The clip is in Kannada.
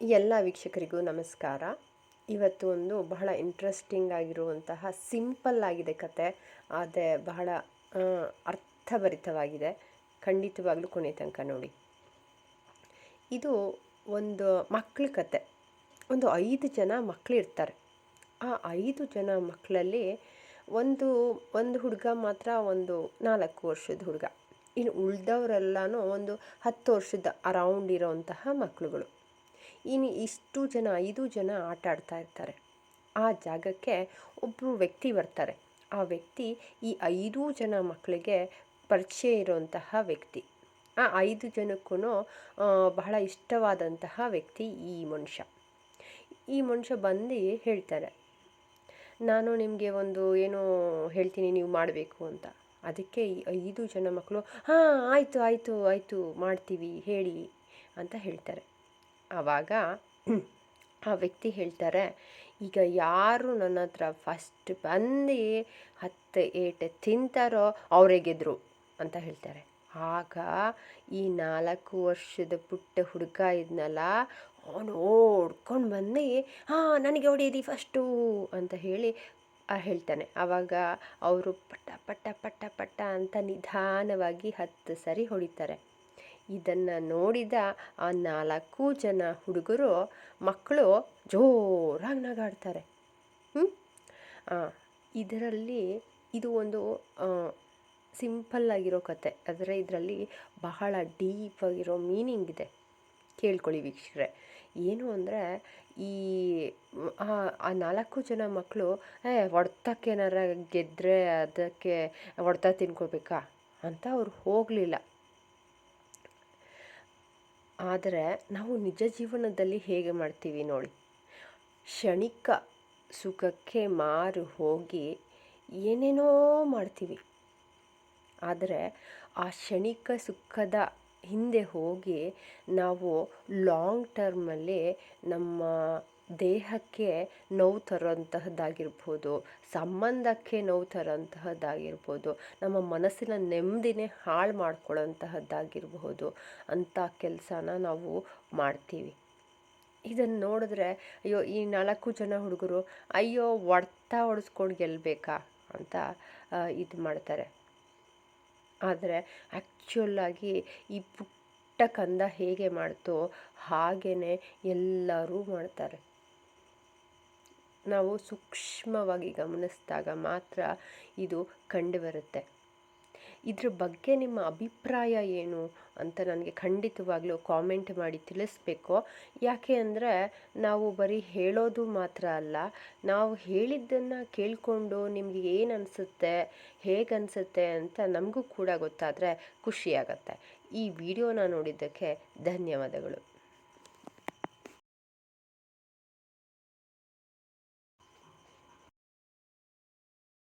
ಎಲ್ಲ ವೀಕ್ಷಕರಿಗೂ ನಮಸ್ಕಾರ. ಇವತ್ತು ಒಂದು ಬಹಳ ಇಂಟ್ರೆಸ್ಟಿಂಗ್ ಆಗಿರುವಂತಹ ಸಿಂಪಲ್ ಆಗಿದೆ ಕತೆ. ಆದರೆ ಬಹಳ ಅರ್ಥಭರಿತವಾಗಿದೆ. ಖಂಡಿತವಾಗ್ಲೂ ಕೊನೆ ತನಕ ನೋಡಿ. ಇದು ಒಂದು ಮಕ್ಕಳ ಕತೆ. ಒಂದು ಐದು ಜನ ಮಕ್ಕಳು ಇರ್ತಾರೆ. ಆ ಐದು ಜನ ಮಕ್ಕಳಲ್ಲಿ ಒಂದು ಒಂದು ಹುಡುಗ ಮಾತ್ರ ಒಂದು ನಾಲ್ಕು ವರ್ಷದ ಹುಡುಗ. ಇನ್ನು ಉಳ್ದವರೆಲ್ಲನೂ ಒಂದು ಹತ್ತು ವರ್ಷದ ಅರೌಂಡ್ ಇರೋವಂತಹ ಮಕ್ಕಳುಗಳು ಇನ್ನು ಇಷ್ಟು ಜನ, ಐದು ಜನ ಆಟ ಆಡ್ತಾ ಇರ್ತಾರೆ. ಆ ಜಾಗಕ್ಕೆ ಒಬ್ಬರು ವ್ಯಕ್ತಿ ಬರ್ತಾರೆ. ಆ ವ್ಯಕ್ತಿ ಈ ಐದು ಜನ ಮಕ್ಕಳಿಗೆ ಪರಿಚಯ ಇರುವಂತಹ ವ್ಯಕ್ತಿ. ಆ ಐದು ಜನಕ್ಕೂ ಬಹಳ ಇಷ್ಟವಾದಂತಹ ವ್ಯಕ್ತಿ ಈ ಮನುಷ್ಯ. ಈ ಮನುಷ್ಯ ಬಂದು ಹೇಳ್ತಾರೆ, ನಾನು ನಿಮಗೆ ಒಂದು ಏನು ಹೇಳ್ತೀನಿ, ನೀವು ಮಾಡಬೇಕು ಅಂತ. ಅದಕ್ಕೆ ಈ ಐದು ಜನ ಮಕ್ಕಳು, ಹಾಂ, ಆಯಿತು ಆಯಿತು ಆಯಿತು, ಮಾಡ್ತೀವಿ, ಹೇಳಿ ಅಂತ ಹೇಳ್ತಾರೆ. ಆವಾಗ ಆ ವ್ಯಕ್ತಿ ಹೇಳ್ತಾರೆ, ಈಗ ಯಾರು ನನ್ನ ಹತ್ರ ಫಸ್ಟ್ ಬಂದು ಹತ್ತು ಏಟೆ ತಿಂತಾರೋ ಅವರೇ ಗೆದ್ರು ಅಂತ ಹೇಳ್ತಾರೆ. ಆಗ ಈ ನಾಲ್ಕು ವರ್ಷದ ಪುಟ್ಟ ಹುಡುಗ ಇದ್ನಲ್ಲ, ಅವನು ಓಡ್ಕೊಂಡು ಬಂದು, ಹಾಂ, ನನಗೆ ಹೊಡೀರಿ ಫಸ್ಟು ಅಂತ ಹೇಳಿ ಹೇಳ್ತಾನೆ. ಆವಾಗ ಅವರು ಪಟ್ಟ ಪಟ್ಟ ಪಟ್ಟ ಪಟ್ಟ ಅಂತ ನಿಧಾನವಾಗಿ ಹತ್ತು ಸರಿ ಹೊಡಿತಾರೆ. ಇದನ್ನು ನೋಡಿದ ಆ ನಾಲ್ಕು ಜನ ಹುಡುಗರು, ಮಕ್ಕಳು ಜೋರಾಗಿ ನಗಾಡ್ತಾರೆ. ಹ್ಞೂ ಇದರಲ್ಲಿ ಇದು ಒಂದು ಸಿಂಪಲ್ ಆಗಿರೋ ಕತೆ. ಆದರೆ ಇದರಲ್ಲಿ ಬಹಳ ಡೀಪ್ ಆಗಿರೋ ಮೀನಿಂಗ್ ಇದೆ. ಕೇಳ್ಕೊಳ್ಳಿ ವೀಕ್ಷಕರೇ. ಏನು ಅಂದರೆ ಈ, ಆ ನಾಲ್ಕು ಜನ ಮಕ್ಕಳು, ಏ ಹೊಡ್ತಕ್ಕೇನಾರ ಗೆದ್ದರೆ ಅದಕ್ಕೆ ಹೊಡ್ತ ತಿನ್ಕೋಬೇಕಾ ಅಂತ ಅವ್ರು ಹೋಗಲಿಲ್ಲ. ಆದರೆ ನಾವು ನಿಜ ಜೀವನದಲ್ಲಿ ಹೇಗೆ ಮಾಡ್ತೀವಿ ನೋಡಿ. ಕ್ಷಣಿಕ ಸುಖಕ್ಕೆ ಮಾರು ಹೋಗಿ ಏನೇನೋ ಮಾಡ್ತೀವಿ. ಆದರೆ ಆ ಕ್ಷಣಿಕ ಸುಖದ ಹಿಂದೆ ಹೋಗಿ ನಾವು ಲಾಂಗ್ ಟರ್ಮಲ್ಲಿ ನಮ್ಮ ದೇಹಕ್ಕೆ ನೋವು ತರೋಂತಹದ್ದಾಗಿರ್ಬೋದು ಸಂಬಂಧಕ್ಕೆ ನೋವು ತರೋಂತಹದ್ದಾಗಿರ್ಬೋದು ನಮ್ಮ ಮನಸ್ಸಿನ ನೆಮ್ಮದಿನೇ ಹಾಳು ಮಾಡ್ಕೊಳ್ಳೋಂತಹದ್ದಾಗಿರಬಹುದು ಅಂಥ ಕೆಲಸನ ನಾವು ಮಾಡ್ತೀವಿ. ಇದನ್ನು ನೋಡಿದ್ರೆ, ಅಯ್ಯೋ, ಈ ನಾಲ್ಕು ಜನ ಹುಡುಗರು, ಅಯ್ಯೋ, ಹೊಡ್ತಾ ಹೊಡೆಸ್ಕೊಂಡು ಗೆಲ್ಲಬೇಕಾ ಅಂತ ಇದು ಮಾಡ್ತಾರೆ. ಆದರೆ ಆ್ಯಕ್ಚುಲಾಗಿ ಈ ಪುಟ್ಟ ಕಂದ ಹೇಗೆ ಮಾಡ್ತೋ ಹಾಗೇ ಎಲ್ಲರೂ ಮಾಡ್ತಾರೆ. ನಾವು ಸೂಕ್ಷ್ಮವಾಗಿ ಗಮನಿಸಿದಾಗ ಮಾತ್ರ ಇದು ಕಂಡುಬರುತ್ತೆ. ಇದ್ರ ಬಗ್ಗೆ ನಿಮ್ಮ ಅಭಿಪ್ರಾಯ ಏನು ಅಂತ ನನಗೆ ಖಂಡಿತವಾಗ್ಲೂ ಕಾಮೆಂಟ್ ಮಾಡಿ ತಿಳಿಸ್ಬೇಕು. ಯಾಕೆ ಅಂದರೆ ನಾವು ಬರೀ ಹೇಳೋದು ಮಾತ್ರ ಅಲ್ಲ, ನಾವು ಹೇಳಿದ್ದನ್ನು ಕೇಳಿಕೊಂಡು ನಿಮಗೆ ಏನು ಅನಿಸುತ್ತೆ, ಹೇಗೆ ಅನಿಸುತ್ತೆ ಅಂತ ನಮಗೂ ಕೂಡ ಗೊತ್ತಾದರೆ ಖುಷಿಯಾಗತ್ತೆ ಈ ವಿಡಿಯೋನ ನೋಡಿದ್ದಕ್ಕೆ ಧನ್ಯವಾದಗಳು.